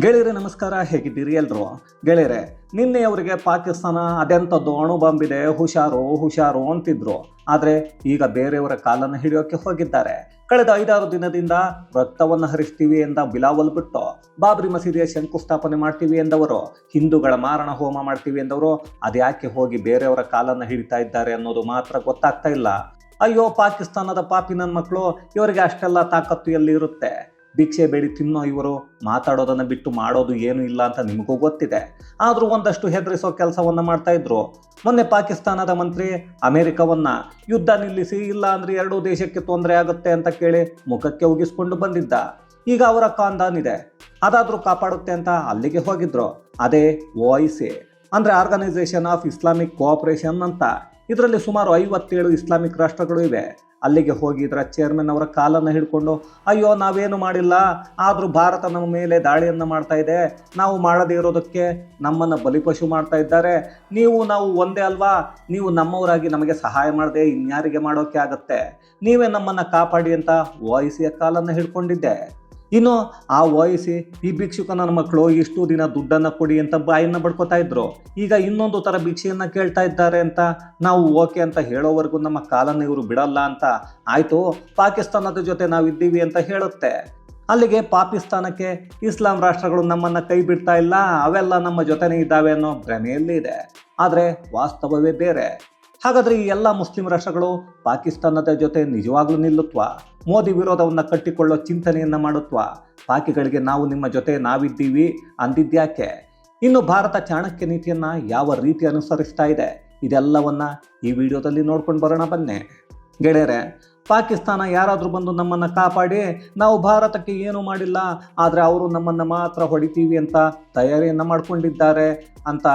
ಗೆಳೆಯರೆ, ನಮಸ್ಕಾರ. ಹೇಗಿದ್ದೀರಿ ಎಲ್ರು? ಗೆಳೆಯರೆ ನಿನ್ನೆ ಅವರಿಗೆ ಪಾಕಿಸ್ತಾನ ಅದೆಂಥದ್ದು ಅಣುಬಾಂಬಿದೆ. ಹುಷಾರು ಹುಷಾರು ಅಂತಿದ್ರು. ಆದರೆ ಈಗ ಬೇರೆಯವರ ಕಾಲನ್ನು ಹಿಡಿಯೋಕೆ ಹೋಗಿದ್ದಾರೆ. ಕಳೆದ ಐದಾರು ದಿನದಿಂದ ರಕ್ತವನ್ನು ಹರಿಸ್ತೀವಿ ಎಂದ ಬಿಲಾವಲ್ ಬಿಟ್ಟು ಬಾಬ್ರಿ ಮಸೀದಿಯ ಶಂಕುಸ್ಥಾಪನೆ ಮಾಡ್ತೀವಿ ಎಂದವರು, ಹಿಂದೂಗಳ ಮಾರಣ ಹೋಮ ಮಾಡ್ತೀವಿ ಎಂದವರು, ಅದ್ಯಾಕೆ ಹೋಗಿ ಬೇರೆಯವರ ಕಾಲನ್ನು ಹಿಡಿತಾ ಇದ್ದಾರೆ ಅನ್ನೋದು ಮಾತ್ರ ಗೊತ್ತಾಗ್ತಾ ಇಲ್ಲ. ಅಯ್ಯೋ, ಪಾಕಿಸ್ತಾನದ ಪಾಪಿ ನನ್ನ ಮಕ್ಕಳು ಇವರಿಗೆ ಅಷ್ಟೆಲ್ಲ ತಾಕತ್ತು ಎಲ್ಲಿ ಇರುತ್ತೆ? ಭಿಕ್ಷೆ ಬೇಡಿ, ತಿನ್ನೋ ಇವರು, ಮಾತಾಡೋದನ್ನ ಬಿಟ್ಟು ಮಾಡೋದು ಏನು ಇಲ್ಲ ಅಂತ ನಿಮಗೂ ಗೊತ್ತಿದೆ. ಆದರೂ ಒಂದಷ್ಟು ಹೆದರಿಸೋ ಕೆಲಸವನ್ನ ಮಾಡ್ತಾ ಇದ್ರು. ಮೊನ್ನೆ ಪಾಕಿಸ್ತಾನದ ಮಂತ್ರಿ ಅಮೆರಿಕವನ್ನು ಯುದ್ಧ ನಿಲ್ಲಿಸಿ, ಇಲ್ಲ ಅಂದರೆ ಎರಡೂ ದೇಶಕ್ಕೆ ತೊಂದರೆ ಆಗುತ್ತೆ ಅಂತ ಕೇಳಿ ಮುಖಕ್ಕೆ ಉಗಿಸ್ಕೊಂಡು ಬಂದಿದ್ದ. ಈಗ ಅವರ ಕಾಂದಾನ್ ಇದೆ. ಅದಾದ್ರೂ ಕಾಪಾಡುತ್ತೆ ಅಂತ ಅಲ್ಲಿಗೆ ಹೋಗಿದ್ರು. ಅದೇ ಒ ಐ ಸಿ, ಅಂದ್ರೆ ಆರ್ಗನೈಸೇಷನ್ ಆಫ್ ಇಸ್ಲಾಮಿಕ್ ಕೋಆಪರೇಷನ್ ಅಂತ. ಇದರಲ್ಲಿ ಸುಮಾರು ಐವತ್ತೇಳು ಇಸ್ಲಾಮಿಕ್ ರಾಷ್ಟ್ರಗಳು ಇವೆ. ಅಲ್ಲಿಗೆ ಹೋಗಿದ್ರ ಚೇರ್ಮನ್ ಅವರ ಕಾಲನ್ನು ಹಿಡ್ಕೊಂಡು, ಅಯ್ಯೋ, ನಾವೇನು ಮಾಡಿಲ್ಲ. ಆದರೂ ಭಾರತ ನಮ್ಮ ಮೇಲೆ ದಾಳಿಯನ್ನು ಮಾಡ್ತಾ ಇದೆ. ನಾವು ಮಾಡದೇ ಇರೋದಕ್ಕೆ ನಮ್ಮನ್ನು ಬಲಿಪಶು ಮಾಡ್ತಾ ಇದ್ದಾರೆ. ನೀವು, ನಾವು ಒಂದೇ ಅಲ್ವಾ? ನೀವು ನಮ್ಮವರಾಗಿ ನಮಗೆ ಸಹಾಯ ಮಾಡದೆ ಇನ್ಯಾರಿಗೆ ಮಾಡೋಕೆ ಆಗತ್ತೆ? ನೀವೇ ನಮ್ಮನ್ನು ಕಾಪಾಡಿ ಅಂತ ವಾಯಿಸಿಯ ಕಾಲನ್ನು ಹಿಡ್ಕೊಂಡಿದ್ದೆ. ಇನ್ನು ಆ ವಯಸ್ಸಿ ಈ ಭಿಕ್ಷುಕ ನನ್ನ ಮಕ್ಕಳು ಇಷ್ಟು ದಿನ ದುಡ್ಡನ್ನು ಕೊಡಿ ಅಂತ ಬಾಯನ್ನು ಬಡ್ಕೋತಾ ಇದ್ರು. ಈಗ ಇನ್ನೊಂದು ಥರ ಭಿಕ್ಷೆಯನ್ನು ಕೇಳ್ತಾ ಇದ್ದಾರೆ ಅಂತ ನಾವು ಓಕೆ ಅಂತ ಹೇಳೋವರೆಗೂ ನಮ್ಮ ಕಾಲನ್ನು ಇವರು ಬಿಡಲ್ಲ ಅಂತ ಆಯಿತು, ಪಾಕಿಸ್ತಾನದ ಜೊತೆ ನಾವು ಇದ್ದೀವಿ ಅಂತ ಹೇಳುತ್ತೆ. ಅಲ್ಲಿಗೆ ಪಾಕಿಸ್ತಾನಕ್ಕೆ ಇಸ್ಲಾಂ ರಾಷ್ಟ್ರಗಳು ನಮ್ಮನ್ನು ಕೈ ಬಿಡ್ತಾ ಇಲ್ಲ, ಅವೆಲ್ಲ ನಮ್ಮ ಜೊತೆನೇ ಇದ್ದಾವೆ ಅನ್ನೋ ಭ್ರಮೆಯಲ್ಲಿ ಇದೆ ಆದರೆ ವಾಸ್ತವವೇ ಬೇರೆ. ಹಾಗಾದ್ರೆ ಈ ಎಲ್ಲ ಮುಸ್ಲಿಂ ರಾಷ್ಟ್ರಗಳು ಪಾಕಿಸ್ತಾನದ ಜೊತೆ ನಿಜವಾಗ್ಲೂ ನಿಲ್ಲುತ್ತಾ ಮೋದಿ ವಿರೋಧವನ್ನು ಕಟ್ಟಿಕೊಳ್ಳೋ ಚಿಂತನೆಯನ್ನ ಮಾಡುತ್ವಾ? ಪಾಕಿಗಳಿಗೆ ನಾವು ನಿಮ್ಮ ಜೊತೆ ನಾವಿದ್ದೀವಿ ಅಂದಿದ್ಯಾಕೆ ಇನ್ನು ಭಾರತ ಚಾಣಕ್ಯ ನೀತಿಯನ್ನ ಯಾವ ರೀತಿ ಅನುಸರಿಸ್ತಾ ಇದೆ? ಇದೆಲ್ಲವನ್ನ ಈ ವಿಡಿಯೋದಲ್ಲಿ ನೋಡ್ಕೊಂಡು ಬರೋಣ ಬನ್ನಿ. ಗೆಳೆಯರೆ, ಪಾಕಿಸ್ತಾನ ಯಾರಾದರೂ ಬಂದು ನಮ್ಮನ್ನು ಕಾಪಾಡಿ, ನಾವು ಭಾರತಕ್ಕೆ ಏನು ಮಾಡಿಲ್ಲ, ಆದರೆ ಅವರು ನಮ್ಮನ್ನು ಮಾತ್ರ ಹೊಡಿತೀವಿ ಅಂತ ತಯಾರಿಯನ್ನು ಮಾಡಿಕೊಂಡಿದ್ದಾರೆ ಅಂತ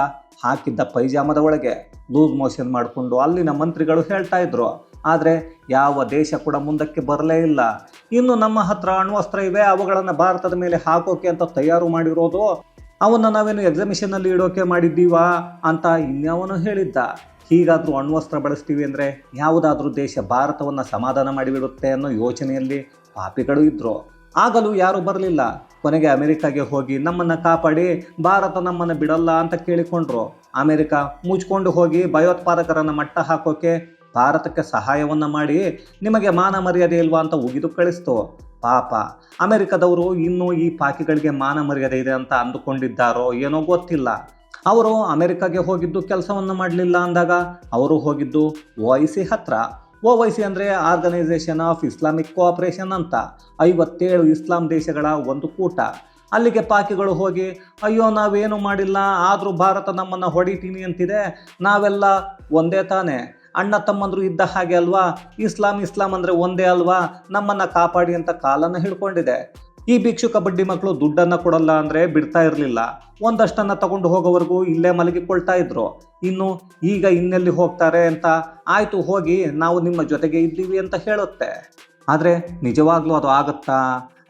ಹಾಕಿದ್ದ ಪೈಜಾಮದ ಒಳಗೆ. ಲೂಸ್ ಮೋಷನ್ ಮಾಡಿಕೊಂಡು ಅಲ್ಲಿನ ಮಂತ್ರಿಗಳು ಹೇಳ್ತಾ ಇದ್ರು, ಆದರೆ ಯಾವ ದೇಶ ಕೂಡ ಮುಂದಕ್ಕೆ ಬರಲೇ ಇಲ್ಲ. ಇನ್ನು ನಮ್ಮ ಹತ್ರ ಅಣ್ವಸ್ತ್ರ ಇವೆ, ಅವುಗಳನ್ನು ಭಾರತದ ಮೇಲೆ ಹಾಕೋಕೆ ಅಂತ ತಯಾರು ಮಾಡಿರೋದು. ಅವನ್ನ ನಾವೇನು ಎಕ್ಸಿಬಿಷನಲ್ಲಿ ಇಡೋಕೆ ಮಾಡಿದ್ದೀವಾ ಅಂತ ಇನ್ಯಾವನು ಹೇಳಿದ್ದ. ಹೀಗಾದರೂ ಅಣ್ವಸ್ತ್ರ ಬಳಸ್ತೀವಿ ಅಂದರೆ ಯಾವುದಾದ್ರೂ ದೇಶ ಭಾರತವನ್ನು ಸಮಾಧಾನ ಮಾಡಿಬಿಡುತ್ತೆ ಅನ್ನೋ ಯೋಚನೆಯಲ್ಲಿ ಪಾಪಿಗಳು ಇದ್ರು. ಆಗಲೂ ಯಾರೂ ಬರಲಿಲ್ಲ. ಕೊನೆಗೆ ಅಮೆರಿಕಾಗೆ ಹೋಗಿ ನಮ್ಮನ್ನು ಕಾಪಾಡಿ, ಭಾರತ ನಮ್ಮನ್ನು ಬಿಡಲ್ಲ ಅಂತ ಕೇಳಿಕೊಂಡ್ರು. ಅಮೆರಿಕ ಮುಚ್ಕೊಂಡು ಹೋಗಿ ಭಯೋತ್ಪಾದಕರನ್ನು ಮಟ್ಟ ಹಾಕೋಕೆ ಭಾರತಕ್ಕೆ ಸಹಾಯವನ್ನು ಮಾಡಿ ನಿಮಗೆ ಮಾನ ಮರ್ಯಾದೆ ಇಲ್ವಾ ಅಂತ ಉಗಿದು ಕಳಿಸ್ತು. ಪಾಪ, ಅಮೆರಿಕದವರು ಇನ್ನೂ ಈ ಪಾಕಿಗಳಿಗೆ ಮಾನ ಮರ್ಯಾದೆ ಇದೆ ಅಂತ ಅಂದುಕೊಂಡಿದ್ದಾರೋ ಏನೋ ಗೊತ್ತಿಲ್ಲ. ಅವರು ಅಮೆರಿಕಾಗೆ ಹೋಗಿದ್ದು ಕೆಲಸವನ್ನು ಮಾಡಲಿಲ್ಲ ಅಂದಾಗ ಅವರು ಹೋಗಿದ್ದು ಒ ಐ ಸಿ ಹತ್ರ. ಒ ವೈ ಸಿ ಅಂದರೆ ಆರ್ಗನೈಸೇಷನ್ ಆಫ್ ಇಸ್ಲಾಮಿಕ್ ಕೋಆಪರೇಷನ್ ಅಂತ, ಐವತ್ತೇಳು ಇಸ್ಲಾಂ ದೇಶಗಳ ಒಂದು ಕೂಟ. ಅಲ್ಲಿಗೆ ಪಾಕಿಗಳು ಹೋಗಿ, ಅಯ್ಯೋ, ನಾವೇನು ಮಾಡಿಲ್ಲ, ಆದರೂ ಭಾರತ ನಮ್ಮನ್ನು ಹೊಡಿತೀನಿ ಅಂತಿದೆ. ನಾವೆಲ್ಲ ಒಂದೇ ತಾನೇ. ಅಣ್ಣ ತಮ್ಮಂದರು ಇದ್ದ ಹಾಗೆ ಅಲ್ವಾ? ಇಸ್ಲಾಂ ಇಸ್ಲಾಂ ಅಂದರೆ ಒಂದೇ ಅಲ್ವಾ? ನಮ್ಮನ್ನು ಕಾಪಾಡಿ ಅಂತ ಕಾಲನ್ನು ಹಿಡ್ಕೊಂಡಿದೆ. ಈ ಭಿಕ್ಷುಕ ಬಡ್ಡಿ ಮಕ್ಕಳು ದುಡ್ಡನ್ನು ಕೊಡಲ್ಲ ಅಂದರೆ ಬಿಡ್ತಾ ಇರಲಿಲ್ಲ. ಒಂದಷ್ಟನ್ನು ತಗೊಂಡು ಹೋಗೋವರೆಗೂ ಇಲ್ಲೇ ಮಲಗಿಕೊಳ್ತಾ ಇದ್ರು. ಇನ್ನು ಈಗ ಇನ್ನೆಲ್ಲಿ ಹೋಗ್ತಾರೆ ಅಂತ ಆಯಿತು, ಹೋಗಿ ನಾವು ನಿಮ್ಮ ಜೊತೆಗೆ ಇದ್ದೀವಿ ಅಂತ ಹೇಳುತ್ತೆ. ಆದರೆ ನಿಜವಾಗ್ಲೂ ಅದು ಆಗುತ್ತಾ?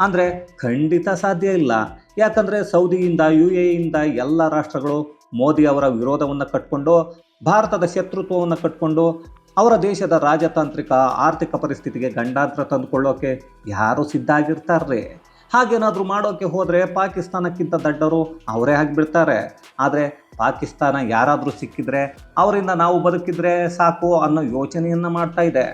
ಅಂದರೆ ಖಂಡಿತ ಸಾಧ್ಯ ಇಲ್ಲ. ಯಾಕಂದರೆ ಸೌದಿಯಿಂದ ಯು ಎಯಿಂದ ಎಲ್ಲ ರಾಷ್ಟ್ರಗಳು ಮೋದಿ ಅವರ ವಿರೋಧವನ್ನು ಕಟ್ಕೊಂಡು, ಭಾರತದ ಶತ್ರುತ್ವವನ್ನು ಕಟ್ಕೊಂಡು, ಅವರ ದೇಶದ ರಾಜತಾಂತ್ರಿಕ ಆರ್ಥಿಕ ಪರಿಸ್ಥಿತಿಗೆ ಗಂಡಾಂತರ ತಂದುಕೊಳ್ಳೋಕೆ ಯಾರು ಸಿದ್ಧ ಆಗಿರ್ತಾರ್ರಿ ಹಾಗೇನಾದರೂ ಮಾಡೋಕ್ಕೆ ಹೋದರೆ ಪಾಕಿಸ್ತಾನಕ್ಕಿಂತ ದಡ್ಡರು ಅವರೇ ಆಗಿಬಿಡ್ತಾರೆ. ಆದರೆ ಪಾಕಿಸ್ತಾನ ಯಾರಾದರೂ ಸಿಕ್ಕಿದ್ರೆ, ಅವರಿಂದ ನಾವು ಬದುಕಿದ್ರೆ ಸಾಕು ಅನ್ನೋ ಯೋಚನೆಯನ್ನು ಮಾಡ್ತಾ ಇದೆ.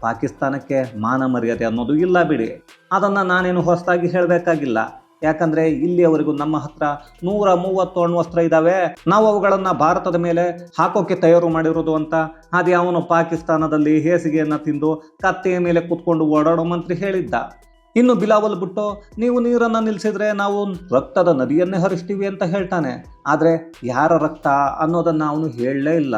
ಪಾಕಿಸ್ತಾನಕ್ಕೆ ಮಾನ ಮರ್ಯಾದೆ ಅನ್ನೋದು ಇಲ್ಲ ಬಿಡಿ. ಅದನ್ನು ನಾನೇನು ಹೊಸದಾಗಿ ಹೇಳಬೇಕಾಗಿಲ್ಲ. ಯಾಕಂದರೆ ಇಲ್ಲಿಯವರೆಗೂ ನಮ್ಮ ಹತ್ರ ನೂರ ಮೂವತ್ತು ಅಣ್ವಸ್ತ್ರ ಇದ್ದಾವೆ ನಾವು ಅವುಗಳನ್ನು ಭಾರತದ ಮೇಲೆ ಹಾಕೋಕೆ ತಯಾರು ಮಾಡಿರೋದು ಅಂತ. ಅದು ಅವನು ಪಾಕಿಸ್ತಾನದಲ್ಲಿ ಹೇಸಿಗೆಯನ್ನು ತಿಂದು ಕತ್ತೆಯ ಮೇಲೆ ಕೂತ್ಕೊಂಡು ಓಡಾಡೋ ಮಂತ್ರಿ ಹೇಳಿದ್ದ. ಇನ್ನು ಬಿಲಾವಲ್ ಬಿಟ್ಟು ನೀವು ನೀರನ್ನು ನಿಲ್ಲಿಸಿದ್ರೆ ನಾವು ರಕ್ತದ ನದಿಯನ್ನೇ ಹರಿಸ್ತೀವಿ ಅಂತ ಹೇಳ್ತಾನೆ. ಆದರೆ ಯಾರ ರಕ್ತ ಅನ್ನೋದನ್ನು ಅವನು ಹೇಳಲೇ ಇಲ್ಲ.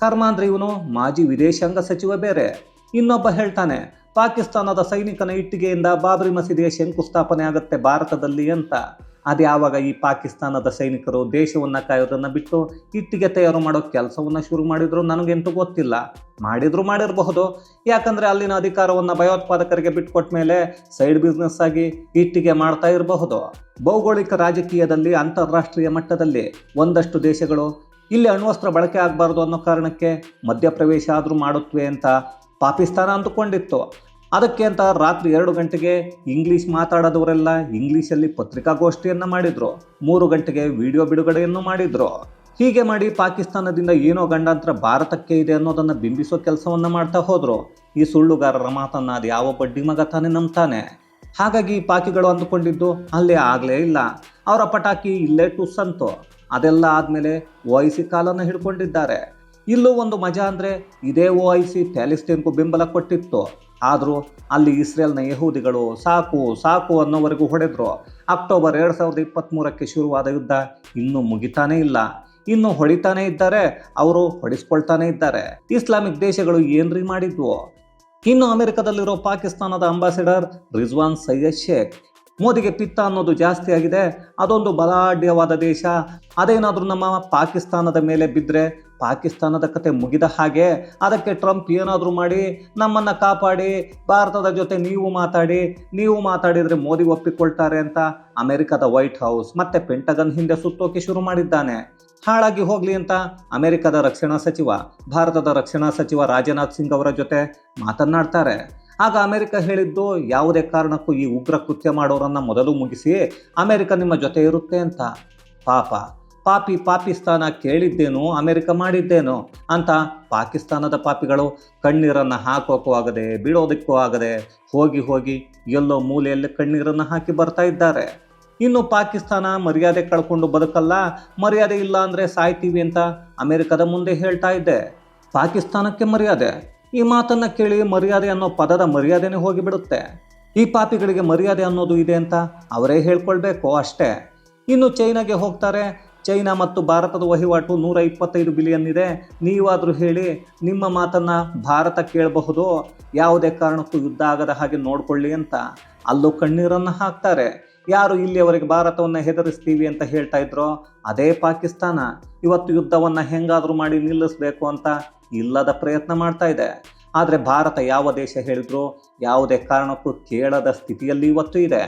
ಕರ್ಮ ಅಂದ್ರೆ ಇವನು ಮಾಜಿ ವಿದೇಶಾಂಗ ಸಚಿವ ಬೇರೆ. ಇನ್ನೊಬ್ಬ ಹೇಳ್ತಾನೆ, ಪಾಕಿಸ್ತಾನದ ಸೈನಿಕನ ಇಟ್ಟಿಗೆಯಿಂದ ಬಾಬ್ರಿ ಮಸೀದಿಗೆ ಶಂಕುಸ್ಥಾಪನೆ ಆಗುತ್ತೆ ಭಾರತದಲ್ಲಿ ಅಂತ. ಅದು ಯಾವಾಗ ಈ ಪಾಕಿಸ್ತಾನದ ಸೈನಿಕರು ದೇಶವನ್ನು ಕಾಯೋದನ್ನು ಬಿಟ್ಟು ಇಟ್ಟಿಗೆ ತಯಾರು ಮಾಡೋ ಕೆಲಸವನ್ನು ಶುರು ಮಾಡಿದ್ರು. ನನಗೆಂತೂ ಗೊತ್ತಿಲ್ಲ. ಮಾಡಿದ್ರು ಮಾಡಿರಬಹುದು. ಯಾಕಂದರೆ ಅಲ್ಲಿನ ಅಧಿಕಾರವನ್ನು ಭಯೋತ್ಪಾದಕರಿಗೆ ಬಿಟ್ಕೊಟ್ಟ ಮೇಲೆ ಸೈಡ್ ಬಿಸ್ನೆಸ್ ಆಗಿ ಇಟ್ಟಿಗೆ ಮಾಡ್ತಾ ಇರಬಹುದು. ಭೌಗೋಳಿಕ ರಾಜಕೀಯದಲ್ಲಿ, ಅಂತಾರಾಷ್ಟ್ರೀಯ ಮಟ್ಟದಲ್ಲಿ ಒಂದಷ್ಟು ದೇಶಗಳು ಇಲ್ಲಿ ಅಣ್ವಸ್ತ್ರ ಬಳಕೆ ಆಗಬಾರ್ದು ಅನ್ನೋ ಕಾರಣಕ್ಕೆ ಮಧ್ಯಪ್ರವೇಶ ಆದರೂ ಮಾಡುತ್ತವೆ ಅಂತ ಪಾಕಿಸ್ತಾನ ಅಂದುಕೊಂಡಿತ್ತು. ಅದಕ್ಕೆ ಅಂತ ರಾತ್ರಿ ಎರಡು ಗಂಟೆಗೆ ಇಂಗ್ಲೀಷ್ ಮಾತಾಡೋದವರೆಲ್ಲ ಇಂಗ್ಲೀಷಲ್ಲಿ ಪತ್ರಿಕಾಗೋಷ್ಠಿಯನ್ನು ಮಾಡಿದರು. ಮೂರು ಗಂಟೆಗೆ ವಿಡಿಯೋ ಬಿಡುಗಡೆಯನ್ನು ಮಾಡಿದರು. ಹೀಗೆ ಮಾಡಿ ಪಾಕಿಸ್ತಾನದಿಂದ ಏನೋ ಗಂಡಾಂತರ ಭಾರತಕ್ಕೆ ಇದೆ ಅನ್ನೋದನ್ನು ಬಿಂಬಿಸೋ ಕೆಲಸವನ್ನು ಮಾಡ್ತಾ ಹೋದರು. ಈ ಸುಳ್ಳುಗಾರರ ಮಾತನ್ನು ಅದು ಯಾವ ಬಡ್ಡಿ ಮಗ ತಾನೇ ನಂಬ್ತಾನೆ? ಹಾಗಾಗಿ ಪಾಕಿಗಳು ಅಂದುಕೊಂಡಿದ್ದು ಅಲ್ಲೇ ಆಗಲೇ ಇಲ್ಲ. ಅವರ ಪಟಾಕಿ ಇಲ್ಲೇ ಟುಸ್ ಅಂತು ಅದೆಲ್ಲ ಆದಮೇಲೆ ವಯಸ್ಸಿ ಕಾಲನ್ನು ಹಿಡ್ಕೊಂಡಿದ್ದಾರೆ. ಇಲ್ಲೂ ಒಂದು ಮಜಾ ಅಂದರೆ ಇದೇ ಓ ಐ ಸಿ ಪ್ಯಾಲಿಸ್ತೀನ್ಗೂ ಬೆಂಬಲ ಕೊಟ್ಟಿತ್ತು. ಆದರೂ ಅಲ್ಲಿ ಇಸ್ರೇಲ್ನ ಯಹೂದಿಗಳು ಸಾಕು ಸಾಕು ಅನ್ನೋವರೆಗೂ ಹೊಡೆದ್ರು. ಅಕ್ಟೋಬರ್ ಎರಡು ಸಾವಿರದ ಇಪ್ಪತ್ತ್ಮೂರಕ್ಕೆ ಶುರುವಾದ ಯುದ್ಧ ಇನ್ನೂ ಮುಗಿತಾನೇ ಇಲ್ಲ. ಇನ್ನು ಹೊಡಿತಾನೇ ಇದ್ದಾರೆ, ಅವರು ಹೊಡಿಸ್ಕೊಳ್ತಾನೆ ಇದ್ದಾರೆ. ಇಸ್ಲಾಮಿಕ್ ದೇಶಗಳು ಏನ್ರಿ ಮಾಡಿದ್ವು? ಇನ್ನು ಅಮೆರಿಕದಲ್ಲಿರೋ ಪಾಕಿಸ್ತಾನದ ಅಂಬಾಸಿಡರ್ ರಿಜ್ವಾನ್ ಸೈಯದ್ ಶೇಖ್. ಮೋದಿಗೆ ಪಿತ್ತ ಅನ್ನೋದು ಜಾಸ್ತಿ ಆಗಿದೆ, ಅದೊಂದು ಬಲಾಢ್ಯವಾದ ದೇಶ. ಅದೇನಾದರೂ ನಮ್ಮ ಪಾಕಿಸ್ತಾನದ ಮೇಲೆ ಬಿದ್ದರೆ ಪಾಕಿಸ್ತಾನದ ಕತೆ ಮುಗಿದ ಹಾಗೆ ಅದಕ್ಕೆ ಟ್ರಂಪ್ ಏನಾದರೂ ಮಾಡಿ ನಮ್ಮನ್ನು ಕಾಪಾಡಿ, ಭಾರತದ ಜೊತೆ ನೀವು ಮಾತಾಡಿ, ನೀವು ಮಾತಾಡಿದರೆ ಮೋದಿ ಒಪ್ಪಿಕೊಳ್ತಾರೆ ಅಂತ ಅಮೆರಿಕದ ವೈಟ್ ಹೌಸ್ ಮತ್ತೆ ಪೆಂಟಗನ್ ಹಿಂದೆ ಸುತ್ತೋಕೆ ಶುರು ಮಾಡಿದ್ದಾನೆ. ಹಾಳಾಗಿ ಹೋಗಲಿ ಅಂತ ಅಮೆರಿಕದ ರಕ್ಷಣಾ ಸಚಿವ, ಭಾರತದ ರಕ್ಷಣಾ ಸಚಿವ ರಾಜನಾಥ್ ಸಿಂಗ್ ಅವರ ಜೊತೆ ಮಾತನಾಡ್ತಾರೆ ಆಗ ಅಮೆರಿಕ ಹೇಳಿದ್ದು ಯಾವುದೇ ಕಾರಣಕ್ಕೂ ಈ ಉಗ್ರ ಕೃತ್ಯ ಮಾಡೋರನ್ನು ಮೊದಲು ಮುಗಿಸಿ ಅಮೆರಿಕ ನಿಮ್ಮ ಜೊತೆ ಇರುತ್ತೆ ಅಂತ. ಪಾಪ. ಪಾಪಿ ಪಾಕಿಸ್ತಾನ ಕೇಳಿದ್ದೇನು, ಅಮೆರಿಕ ಮಾಡಿದ್ದೇನು ಅಂತ ಪಾಕಿಸ್ತಾನದ ಪಾಪಿಗಳು ಕಣ್ಣೀರನ್ನು ಹಾಕೋಕ್ಕೂ ಆಗದೆ ಬಿಡೋದಕ್ಕೂ ಆಗದೆ ಹೋಗಿ ಹೋಗಿ ಎಲ್ಲೋ ಮೂಲೆಯಲ್ಲಿ ಕಣ್ಣೀರನ್ನು ಹಾಕಿ ಬರ್ತಾ ಇದ್ದಾರೆ. ಇನ್ನು ಪಾಕಿಸ್ತಾನ ಮರ್ಯಾದೆ ಕಳ್ಕೊಂಡು ಬದುಕಲ್ಲ, ಮರ್ಯಾದೆ ಇಲ್ಲ ಅಂದರೆ ಸಾಯ್ತೀವಿ ಅಂತ ಅಮೆರಿಕದ ಮುಂದೆ ಹೇಳ್ತಾ ಇದ್ದೆ ಪಾಕಿಸ್ತಾನಕ್ಕೆ ಮರ್ಯಾದೆ. ಈ ಮಾತನ್ನು ಕೇಳಿ ಮರ್ಯಾದೆ ಅನ್ನೋ ಪದದ ಮರ್ಯಾದೆನೇ ಹೋಗಿಬಿಡುತ್ತೆ. ಈ ಪಾಪಿಗಳಿಗೆ ಮರ್ಯಾದೆ ಅನ್ನೋದು ಇದೆ ಅಂತ ಅವರೇ ಹೇಳ್ಕೊಳ್ಬೇಕು ಅಷ್ಟೇ. ಇನ್ನು ಚೈನಾಗೆ ಹೋಗ್ತಾರೆ ಚೈನಾ ಮತ್ತು ಭಾರತದ ವಹಿವಾಟು ನೂರ ಇಪ್ಪತ್ತೈದು ಬಿಲಿಯನ್ ಇದೆ. ನೀವಾದರೂ ಹೇಳಿ, ನಿಮ್ಮ ಮಾತನ್ನು ಭಾರತ ಕೇಳಬಹುದು? ಯಾವುದೇ ಕಾರಣಕ್ಕೂ ಯುದ್ಧ ಆಗದ ಹಾಗೆ ನೋಡಿಕೊಳ್ಳಿ ಅಂತ ಅಲ್ಲೂ ಕಣ್ಣೀರನ್ನು ಹಾಕ್ತಾರೆ. ಯಾರು ಇಲ್ಲಿಯವರೆಗೆ ಭಾರತವನ್ನು ಹೆದರಿಸ್ತೀವಿ ಅಂತ ಹೇಳ್ತಾ ಇದ್ರೋ, ಅದೇ ಪಾಕಿಸ್ತಾನ. ಇವತ್ತು ಯುದ್ಧವನ್ನು ಹೆಂಗಾದರೂ ಮಾಡಿ ನಿಲ್ಲಿಸಬೇಕು ಅಂತ ಇಲ್ಲದ ಪ್ರಯತ್ನ ಮಾಡ್ತಾ ಇದೆ. ಆದರೆ ಭಾರತ ಯಾವ ದೇಶ ಹೇಳಿದ್ರು ಯಾವುದೇ ಕಾರಣಕ್ಕೂ ಕೇಳದ ಸ್ಥಿತಿಯಲ್ಲಿ ಇವತ್ತು ಇದೆ.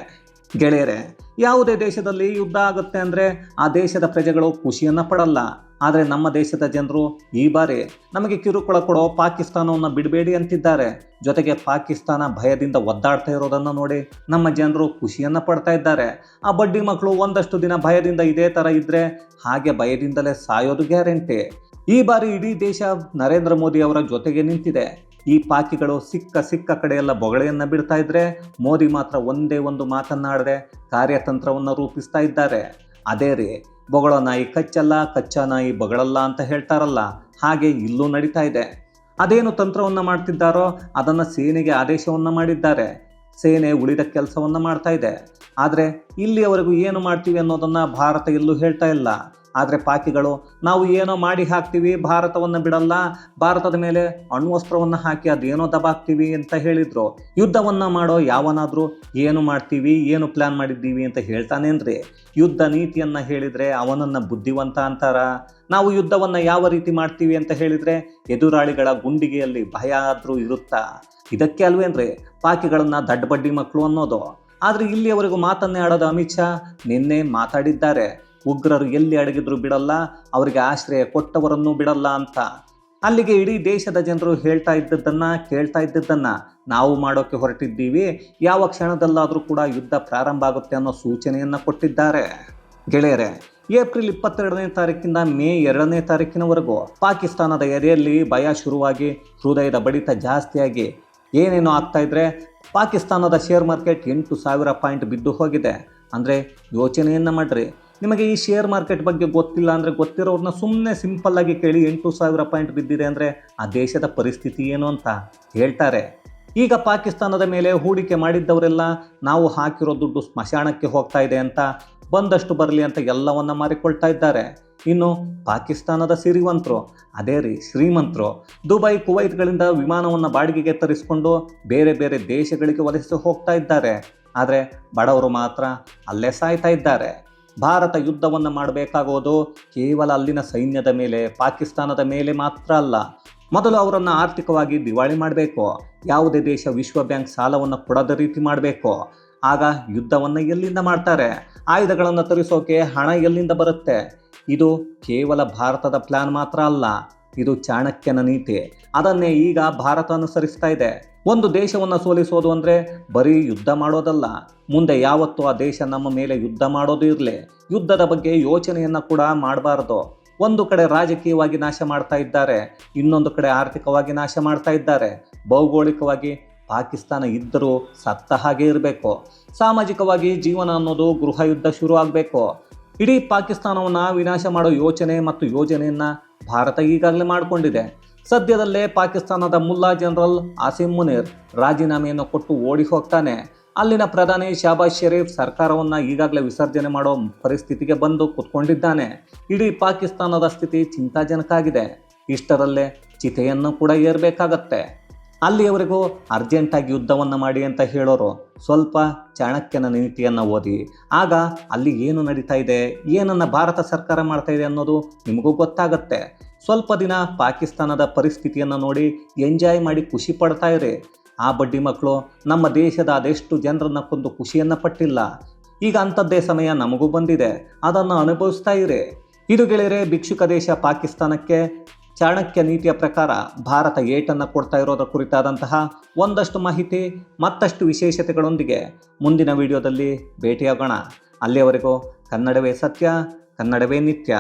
ಗೆಳೆಯರೆ, ಯಾವುದೇ ದೇಶದಲ್ಲಿ ಯುದ್ಧ ಆಗುತ್ತೆ ಅಂದರೆ ಆ ದೇಶದ ಪ್ರಜೆಗಳು ಖುಷಿಯನ್ನು ಪಡಲ್ಲ. ಆದರೆ ನಮ್ಮ ದೇಶದ ಜನರು ಈ ಬಾರಿ ನಮಗೆ ಕಿರುಕುಳ ಕೊಡೋ ಪಾಕಿಸ್ತಾನವನ್ನು ಬಿಡಬೇಡಿ ಅಂತಿದ್ದಾರೆ. ಜೊತೆಗೆ ಪಾಕಿಸ್ತಾನ ಭಯದಿಂದ ಒದ್ದಾಡ್ತಾ ಇರೋದನ್ನು ನೋಡಿ ನಮ್ಮ ಜನರು ಖುಷಿಯನ್ನು ಪಡ್ತಾ ಇದ್ದಾರೆ. ಆ ಬಡ್ಡಿ ಮಕ್ಕಳು ಒಂದಷ್ಟು ದಿನ ಭಯದಿಂದ ಇದೇ ಥರ ಇದ್ದರೆ ಹಾಗೆ ಭಯದಿಂದಲೇ ಸಾಯೋದು ಗ್ಯಾರಂಟಿ. ಈ ಬಾರಿ ಇಡೀ ದೇಶ ನರೇಂದ್ರ ಮೋದಿ ಅವರ ಜೊತೆಗೆ ನಿಂತಿದೆ. ಈ ಪಾಕಿಗಳು ಸಿಕ್ಕ ಸಿಕ್ಕ ಕಡೆಯೆಲ್ಲ ಬೊಗಳೆಯನ್ನು ಬಿಡ್ತಾ ಇದ್ರೆ ಮೋದಿ ಮಾತ್ರ ಒಂದೇ ಒಂದು ಮಾತನ್ನಾಡದೆ ಕಾರ್ಯತಂತ್ರವನ್ನು ರೂಪಿಸ್ತಾ ಇದ್ದಾರೆ. ಅದೇ ರೀ, ಬೊಗಳ ನಾಯಿ ಕಚ್ಚಲ್ಲ, ಕಚ್ಚ ನಾಯಿ ಬೊಗಳಲ್ಲ ಅಂತ ಹೇಳ್ತಾರಲ್ಲ, ಹಾಗೆ ಇಲ್ಲೂ ನಡೀತಾ ಇದೆ. ಅದೇನು ತಂತ್ರವನ್ನು ಮಾಡ್ತಿದ್ದಾರೋ ಅದನ್ನು ಸೇನೆಗೆ ಆದೇಶವನ್ನು ಮಾಡಿದ್ದಾರೆ. ಸೇನೆ ಉಳಿದ ಕೆಲಸವನ್ನು ಮಾಡ್ತಾ ಇದೆ. ಆದರೆ ಇಲ್ಲಿಯವರೆಗೂ ಏನು ಮಾಡ್ತೀವಿ ಅನ್ನೋದನ್ನು ಭಾರತ ಎಲ್ಲೂ ಹೇಳ್ತಾ ಇಲ್ಲ. ಆದರೆ ಪಾಕಿಗಳು, ನಾವು ಏನೋ ಮಾಡಿ ಹಾಕ್ತೀವಿ, ಭಾರತವನ್ನು ಬಿಡಲ್ಲ, ಭಾರತದ ಮೇಲೆ ಅಣ್ವಸ್ತ್ರವನ್ನು ಹಾಕಿ ಅದೇನೋ ದಬಾಕ್ತೀವಿ ಅಂತ ಹೇಳಿದ್ರು. ಯುದ್ಧವನ್ನು ಮಾಡೋ ಯಾವನಾದರೂ ಏನು ಮಾಡ್ತೀವಿ, ಏನು ಪ್ಲ್ಯಾನ್ ಮಾಡಿದ್ದೀವಿ ಅಂತ ಹೇಳ್ತಾನೇನ್ರಿ? ಯುದ್ಧ ನೀತಿಯನ್ನು ಹೇಳಿದರೆ ಅವನನ್ನು ಬುದ್ಧಿವಂತ ಅಂತಾರ? ನಾವು ಯುದ್ಧವನ್ನು ಯಾವ ರೀತಿ ಮಾಡ್ತೀವಿ ಅಂತ ಹೇಳಿದರೆ ಎದುರಾಳಿಗಳ ಗುಂಡಿಗೆಯಲ್ಲಿ ಭಯ ಆದರೂ ಇರುತ್ತಾ? ಇದಕ್ಕೆ ಅಲ್ವೇನ್ರಿ? ಪಾಕಿಗಳನ್ನು ದಡ್ಡ ಬಡ್ಡಿ ಮಕ್ಕಳು ಅನ್ನೋದು. ಆದರೆ ಇಲ್ಲಿಯವರೆಗೂ ಮಾತನ್ನೇ ಆಡೋದು ಅಮಿತ್ ಶಾ, ನಿನ್ನೆ ಮಾತಾಡಿದ್ದಾರೆ. ಉಗ್ರರು ಎಲ್ಲಿ ಅಡಗಿದ್ರು ಬಿಡಲ್ಲ, ಅವರಿಗೆ ಆಶ್ರಯ ಕೊಟ್ಟವರನ್ನು ಬಿಡಲ್ಲ ಅಂತ. ಅಲ್ಲಿಗೆ ಇಡೀ ದೇಶದ ಜನರು ಹೇಳ್ತಾ ಇದ್ದದ್ದನ್ನು, ಕೇಳ್ತಾ ಇದ್ದದ್ದನ್ನು ನಾವು ಮಾಡೋಕ್ಕೆ ಹೊರಟಿದ್ದೀವಿ. ಯಾವ ಕ್ಷಣದಲ್ಲಾದರೂ ಕೂಡ ಯುದ್ಧ ಪ್ರಾರಂಭ ಆಗುತ್ತೆ ಅನ್ನೋ ಸೂಚನೆಯನ್ನು ಕೊಟ್ಟಿದ್ದಾರೆ. ಗೆಳೆಯರೆ, ಏಪ್ರಿಲ್ ಇಪ್ಪತ್ತೆರಡನೇ ತಾರೀಕಿಂದ ಮೇ ಎರಡನೇ ತಾರೀಕಿನವರೆಗೂ ಪಾಕಿಸ್ತಾನದ ಎದೆಯಲ್ಲಿ ಭಯ ಶುರುವಾಗಿ, ಹೃದಯದ ಬಡಿತ ಜಾಸ್ತಿಯಾಗಿ. ಏನೇನು ಆಗ್ತಾ ಇದ್ರೆ ಪಾಕಿಸ್ತಾನದ ಶೇರ್ ಮಾರ್ಕೆಟ್ ಎಂಟು ಸಾವಿರ ಪಾಯಿಂಟ್ ಬಿದ್ದು ಹೋಗಿದೆ. ಅಂದರೆ ಯೋಚನೆಯನ್ನು ಮಾಡಿರಿ. ನಿಮಗೆ ಈ ಶೇರ್ ಮಾರ್ಕೆಟ್ ಬಗ್ಗೆ ಗೊತ್ತಿಲ್ಲ ಅಂದರೆ ಗೊತ್ತಿರೋರನ್ನ ಸುಮ್ಮನೆ ಸಿಂಪಲ್ಲಾಗಿ ಕೇಳಿ ಎಂಟು ಸಾವಿರ ಪಾಯಿಂಟ್ ಬಿದ್ದಿದೆ ಅಂದರೆ ಆ ದೇಶದ ಪರಿಸ್ಥಿತಿ ಏನು ಅಂತ ಹೇಳ್ತಾರೆ. ಈಗ ಪಾಕಿಸ್ತಾನದ ಮೇಲೆ ಹೂಡಿಕೆ ಮಾಡಿದ್ದವರೆಲ್ಲ ನಾವು ಹಾಕಿರೋ ದುಡ್ಡು ಸ್ಮಶಾನಕ್ಕೆ ಹೋಗ್ತಾ ಇದೆ ಅಂತ ಬಂದಷ್ಟು ಬರಲಿ ಅಂತ ಎಲ್ಲವನ್ನ ಮಾರಿಕೊಳ್ತಾ ಇದ್ದಾರೆ. ಇನ್ನು ಪಾಕಿಸ್ತಾನದ ಸಿರಿವಂತರು, ಅದೇ ರೀ ಶ್ರೀಮಂತರು, ದುಬೈ, ಕುವೈತ್ಗಳಿಂದ ವಿಮಾನವನ್ನು ಬಾಡಿಗೆಗೆ ತರಿಸಿಕೊಂಡು ಬೇರೆ ಬೇರೆ ದೇಶಗಳಿಗೆ ವಲಸೆ ಹೋಗ್ತಾ ಇದ್ದಾರೆ. ಆದರೆ ಬಡವರು ಮಾತ್ರ ಅಲ್ಲೇ ಸಾಯ್ತಾ ಇದ್ದಾರೆ. ಭಾರತ ಯುದ್ಧವನ್ನು ಮಾಡಬೇಕಾಗೋದು ಕೇವಲ ಅಲ್ಲಿನ ಸೈನ್ಯದ ಮೇಲೆ, ಪಾಕಿಸ್ತಾನದ ಮೇಲೆ ಮಾತ್ರ ಅಲ್ಲ. ಮೊದಲು ಅವರನ್ನು ಆರ್ಥಿಕವಾಗಿ ದಿವಾಳಿ ಮಾಡಬೇಕು. ಯಾವುದೇ ದೇಶ ವಿಶ್ವ ಬ್ಯಾಂಕ್ ಸಾಲವನ್ನು ಕೊಡದ ರೀತಿ ಮಾಡಬೇಕು. ಆಗ ಯುದ್ಧವನ್ನು ಎಲ್ಲಿಂದ ಮಾಡ್ತಾರೆ? ಆಯುಧಗಳನ್ನು ತರಿಸೋಕೆ ಹಣ ಎಲ್ಲಿಂದ ಬರುತ್ತೆ? ಇದು ಕೇವಲ ಭಾರತದ ಪ್ಲಾನ್ ಮಾತ್ರ ಅಲ್ಲ, ಇದು ಚಾಣಕ್ಯನ ನೀತಿ. ಅದನ್ನೇ ಈಗ ಭಾರತ ಅನುಸರಿಸ್ತಾ ಇದೆ. ಒಂದು ದೇಶವನ್ನು ಸೋಲಿಸೋದು ಅಂದರೆ ಬರೀ ಯುದ್ಧ ಮಾಡೋದಲ್ಲ. ಮುಂದೆ ಯಾವತ್ತೂ ಆ ದೇಶ ನಮ್ಮ ಮೇಲೆ ಯುದ್ಧ ಮಾಡೋದು ಇರಲಿ. ಯುದ್ಧದ ಬಗ್ಗೆ ಯೋಚನೆಯನ್ನು ಕೂಡ ಮಾಡಬಾರ್ದು. ಒಂದು ಕಡೆ ರಾಜಕೀಯವಾಗಿ ನಾಶ ಮಾಡ್ತಾ ಇದ್ದಾರೆ, ಇನ್ನೊಂದು ಕಡೆ ಆರ್ಥಿಕವಾಗಿ ನಾಶ ಮಾಡ್ತಾ ಇದ್ದಾರೆ. ಭೌಗೋಳಿಕವಾಗಿ ಪಾಕಿಸ್ತಾನ ಇದ್ದರೂ ಸತ್ತ ಹಾಗೆ ಇರಬೇಕು. ಸಾಮಾಜಿಕವಾಗಿ ಜೀವನ ಅನ್ನೋದು ಗೃಹ ಯುದ್ಧ ಶುರು ಆಗಬೇಕು. ಇಡೀ ಪಾಕಿಸ್ತಾನವನ್ನು ವಿನಾಶ ಮಾಡೋ ಯೋಚನೆ ಮತ್ತು ಯೋಜನೆಯನ್ನು ಭಾರತ ಈಗಾಗಲೇ ಮಾಡಿಕೊಂಡಿದೆ. ಸದ್ಯದಲ್ಲೇ ಪಾಕಿಸ್ತಾನದ ಮುಲ್ಲಾ ಜನರಲ್ ಆಸಿಮ್ ಮುನೀರ್ ರಾಜೀನಾಮೆಯನ್ನು ಕೊಟ್ಟು ಓಡಿ ಹೋಗ್ತಾನೆ. ಅಲ್ಲಿನ ಪ್ರಧಾನಿ ಶಾಬಾಜ್ ಶರೀಫ್ ಸರ್ಕಾರವನ್ನು ಈಗಾಗಲೇ ವಿಸರ್ಜನೆ ಮಾಡೋ ಪರಿಸ್ಥಿತಿಗೆ ಬಂದು ಕೂತ್ಕೊಂಡಿದ್ದಾನೆ. ಇಡೀ ಪಾಕಿಸ್ತಾನದ ಸ್ಥಿತಿ ಚಿಂತಾಜನಕ ಆಗಿದೆ ಇಷ್ಟರಲ್ಲೇ ಚಿತೆಯನ್ನು ಕೂಡ ಏರಬೇಕಾಗತ್ತೆ. ಅಲ್ಲಿಯವರೆಗೂ ಅರ್ಜೆಂಟಾಗಿ ಯುದ್ಧವನ್ನು ಮಾಡಿ ಅಂತ ಹೇಳೋರು ಸ್ವಲ್ಪ ಚಾಣಕ್ಯನ ನೀತಿಯನ್ನು ಓದಿ. ಆಗ ಅಲ್ಲಿ ಏನು ನಡೀತಾ ಇದೆ, ಏನನ್ನು ಭಾರತ ಸರ್ಕಾರ ಮಾಡ್ತಾ ಇದೆ ಅನ್ನೋದು ನಿಮಗೂ ಗೊತ್ತಾಗತ್ತೆ. ಸ್ವಲ್ಪ ದಿನ ಪಾಕಿಸ್ತಾನದ ಪರಿಸ್ಥಿತಿಯನ್ನು ನೋಡಿ ಎಂಜಾಯ್ ಮಾಡಿ ಖುಷಿ ಪಡ್ತಾ ಇರಿ. ಆ ಬಡ್ಡಿ ಮಕ್ಕಳು ನಮ್ಮ ದೇಶದ ಅದೆಷ್ಟು ಜನರನ್ನ ಕೊಂದು ಖುಷಿಯನ್ನು ಪಟ್ಟಿಲ್ಲ. ಈಗ ಅಂಥದ್ದೇ ಸಮಯ ನಮಗೂ ಬಂದಿದೆ. ಅದನ್ನು ಅನುಭವಿಸ್ತಾ ಇರಿ. ಇದು ಗೆಳೆಯರೆ, ಭಿಕ್ಷುಕ ದೇಶ ಪಾಕಿಸ್ತಾನಕ್ಕೆ ಚಾಣಕ್ಯ ನೀತಿಯ ಪ್ರಕಾರ ಭಾರತ ಏಟನ್ನು ಕೊಡ್ತಾ ಇರೋದರ ಕುರಿತಾದಂತಹ ಒಂದಷ್ಟು ಮಾಹಿತಿ, ಮತ್ತಷ್ಟು ವಿಶೇಷತೆಗಳೊಂದಿಗೆ ಮುಂದಿನ ವಿಡಿಯೋದಲ್ಲಿ ಭೇಟಿಯಾಗೋಣ. ಅಲ್ಲಿಯವರೆಗೂ ಕನ್ನಡವೇ ಸತ್ಯ, ಕನ್ನಡವೇ ನಿತ್ಯ.